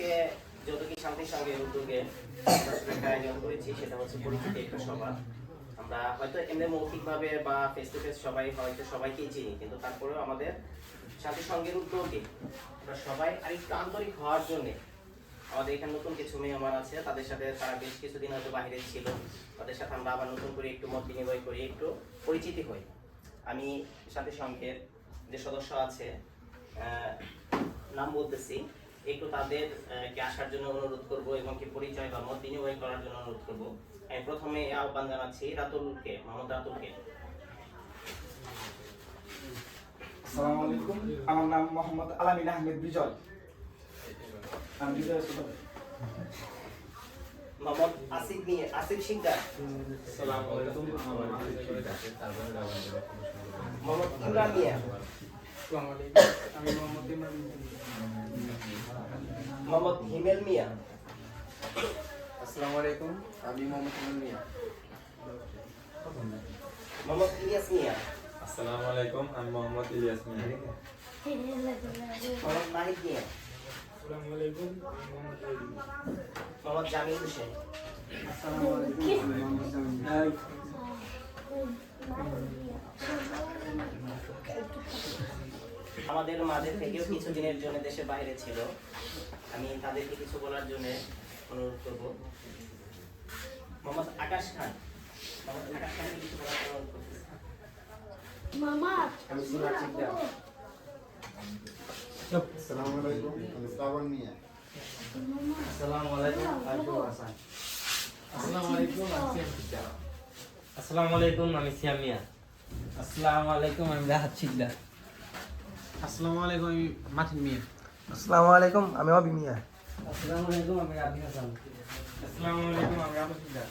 আজকে যৌতুকি শান্তির সঙ্গে উদ্যোগে আয়োজন করেছি, সেটা হচ্ছে পরিচিতি একটা সভা। আমরা হয়তো এমনি মৌখিকভাবে বা ফেস টু ফেস সবাই হয়তো সবাইকেই চিনি, কিন্তু তারপরেও আমাদের শান্তি সঙ্গের উদ্যোগে আমরা সবাই আরেকটু আন্তরিক হওয়ার জন্যে আমাদের এখানে নতুন কিছু মেহমান আছে, তাদের সাথে তারা বেশ কিছুদিন হয়তো বাইরে ছিল। তাদের সাথে আমরা আবার নতুন করে একটু মত বিনিময় করি, একটু পরিচিতি হই। আমি শান্তি সংঘের যে সদস্য আছে নাম বলতেছি। একটু তাদের কে আসার জন্য অনুরোধ করব এবং কি পরিচয় বা মত বিনিময় করার জন্য অনুরোধ করব। আমি প্রথমে আহ্বান জানাচ্ছি রাতুলকে মোহাম্মদ রাতুলকে। আসসালামু আলাইকুম। আমার নাম মোহাম্মদ আলামিন আহমেদ বিজয় আমি বিজয় মোহাম্মদ আসিফ নিয়ে আসিফ সিকদার মোহাম্মদ ইমরান মিয়া। আমি মোহাম্মদ ইমরান মোহাম্মদ হিমেল মিয়া। আসসালামু আলাইকুম আমি মোহাম্মদ ইমরান মিয়া। মোহাম্মদ ইলিয়াস মিয়া। আসসালামু আলাইকুম আমি মোহাম্মদ ইলিয়াস মিয়া। মোহাম্মদ নাহিদ মিয়া। আসসালামু আলাইকুম মোহাম্মদ মোহাম্মদ জামিল হোসেন। আসসালামু আলাইকুম মোহাম্মদ জামিল আমাদের মাঝে থেকেও কিছুদিনের জন্য দেশের বাইরে ছিল। আমি তাদেরকে কিছু বলার জন্য অনুরোধ করব। মোহাম্মদ আকাশ খান। মোহাম্মদ আকাশ খানকে কিছু বলার জন্য অনুরোধ করতেছি। মামা আমি আসসালামু আলাইকুম। আমি শ্রাবণ মিয়া। আসসালামু আলাইকুম আশু হাসান। আসসালামু আলাইকুম আমি সিয়াম সিকদার আসসালামু আলাইকুম আমি সিয়াম মিয়া। আসসালামু আলাইকুম আমি রাহাত শিকদার। আসসালামু আলাইকুম আমি মাথিন মিয়া আসসালামু আলাইকুম আমি অবি মিয়া আসসালামু আলাইকুম আমি রাবি হাসান আসসালামু আলাইকুম আমি আবু সিকদার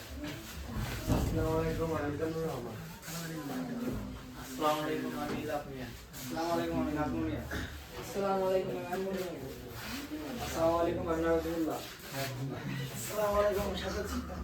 আসসালামু আলাইকুম আমি জানুর রহমান আসসালামু আলাইকুম আমি ইলাফ মিয়া আসসালামু আলাইকুম আমি নাজমুল মিয়া আসসালামু আলাইকুম আমি আনমুল মিয়া আসসালামু আলাইকুম আমি নাজিবুল্লাহ আসসালামু আলাইকুম সিকদার।